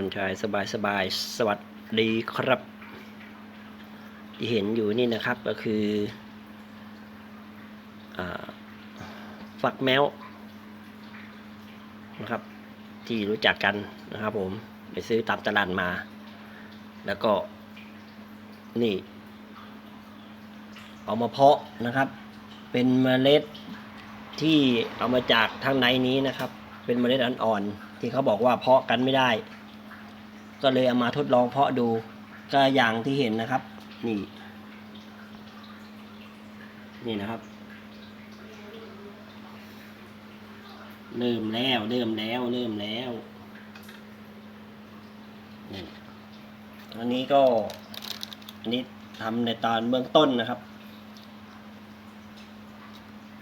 คุณชายสบายสบายสวัสดีครับ ที่เห็นอยู่นี่นะครับก็คืออฟักแมวนะครับ ที่รู้จักกันนะครับผมไปซื้อตามตลาดมา แล้วก็นี่ เอามาเพาะนะครับ เป็นเมล็ดที่เอามาจากทางในนี้นะครับ เป็นเมล็ดอ่อนๆที่เขาบอกว่าเพาะกันไม่ได้ ก็เลยเอามาทดลองเพาะดูก็อย่างที่เห็นนะครับ นี่ นี่นะครับ เริ่มแล้วเริ่มแล้วเริ่มแล้วนี่อันนี้ก็อันนี้ทำในตอนเบื้องต้นนะครับ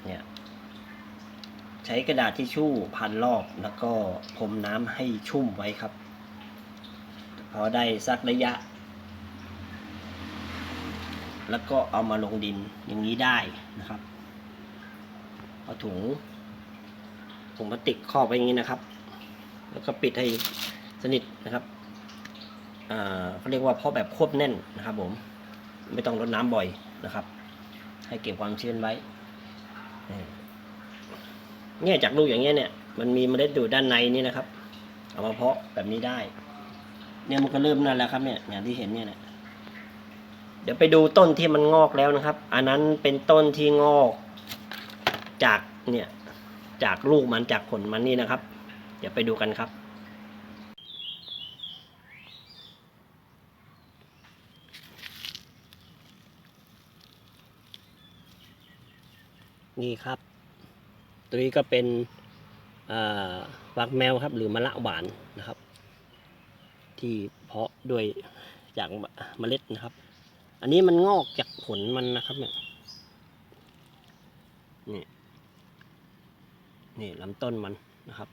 เนี่ย ใช้กระดาษทิชชู่พันรอบแล้วก็พรมน้ำให้ชุ่มไว้ครับ พอได้สักระยะ แล้วก็เอามาลงดินอย่างนี้ได้นะครับ เอาถุงถุงพลาสติกครอบไว้อย่างนี้นะครับ แล้วก็ปิดให้สนิทนะครับเขาเรียกว่าเพาะแบบควบแน่นนะครับ ผม ไม่ต้องรดน้ำบ่อยนะครับ ให้เก็บความชื้นไว้เนี่ยจากลูกอย่างเงี้ยเนี่ย มันมีเมล็ดอยู่ด้านในนี่นะครับ เอามาเพาะแบบนี้ได้ เนี่ยมันก็เริ่มนั่นแล้วครับเนี่ยอย่างที่เห็นเนี่ยแหละเดี๋ยวไปดูต้นที่มันงอกแล้วนะครับ อันนั้นเป็นต้นที่งอก จากเนี่ยจากลูกมันจากผลมันนี่นะครับ เดี๋ยวไปดูกันครับ นี่ครับ ตัวนี้ก็เป็นอ่าฟักแมวครับ หรือมะละหวานนะครับ ที่เพาะด้วยจากเมล็ดนะครับ อันนี้มันงอกจากผลมันนะครับเนี่ยนี่นี่ลำต้นมันนะครับ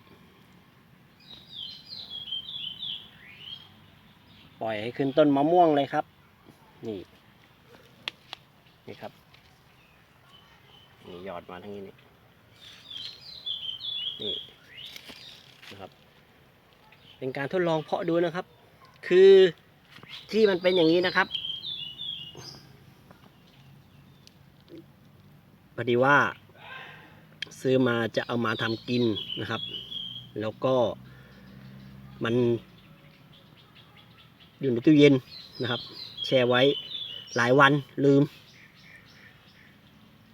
ปล่อยให้ขึ้นต้นมะม่วงเลยครับ นี่ นี่ครับนี่หยอดมาทั้งนี้นี่นี่นะครับ เป็นการทดลองเพาะดูนะครับ คือที่มันเป็นอย่างนี้นะครับพอดีว่า ซื้อมาจะเอามาทำกินนะครับ แล้วก็มัน อยู่ในตู้เย็นนะครับ แช่ไว้หลายวันลืม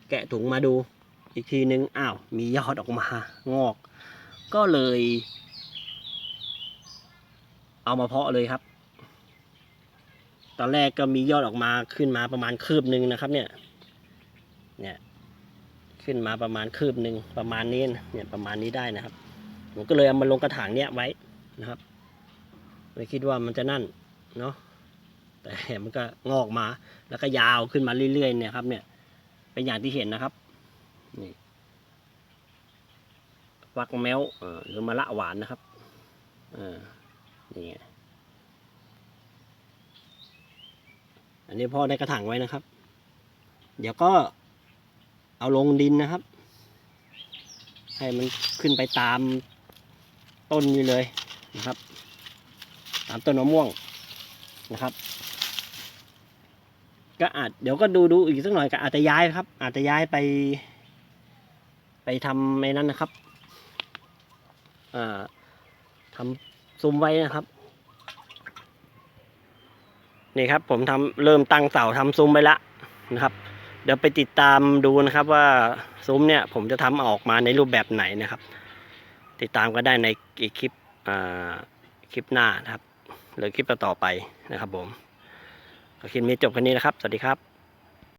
แกะถุงมาดูอีกทีนึงอ้าว มียอดออกมางอก ก็เลย เอามาเพาะเลยครับ ตอนแรกก็มียอดออกมาขึ้นมาประมาณคืบหนึ่งนะครับ เนี่ย เนี่ย ขึ้นมาประมาณคืบหนึ่งประมาณนี้นเนี่ยประมาณนี้ได้นะครับผมก็เลยเอามาลงกระถางเนี้ยไว้นะครับเลยคิดว่ามันจะนั่นเนาะแต่มันก็งอกมาแล้วก็ยาวขึ้นมาเรื่อยๆเนี่ยครับ เนี่ย เป็นอย่างที่เห็นนะครับ นี่ฟักแมวอ่อหรือมะละหวานนะครับ เออ นี่ไงอันนี้พ่อได้กระถางไว้นะครับ เดี๋ยวก็เอาลงดินนะครับ ให้มันขึ้นไปตามต้นนี้เลยนะครับ ตามต้นมะม่วงนะครับ ก็อาจเดี๋ยวก็ดูดูอีกสักหน่อยก็อาจจะย้ายครับ อาจจะย้ายไป ไปทำในนั้นนะครับอ่าทำ ซุ้มไว้นะครับ นี่ครับ ผมทำเริ่มตั้งเสาทำซุ้มไปละนะครับ เดี๋ยวไปติดตามดูนะครับ ว่าซุ้มเนี่ย ผมจะทำออกมาในรูปแบบไหนนะครับ ติดตามก็ได้ในอีกคลิปคลิปหน้านะครับ หรือคลิปต่อไปนะครับ ผมคลิปนี้จบแค่นี้นะครับ สวัสดีครับ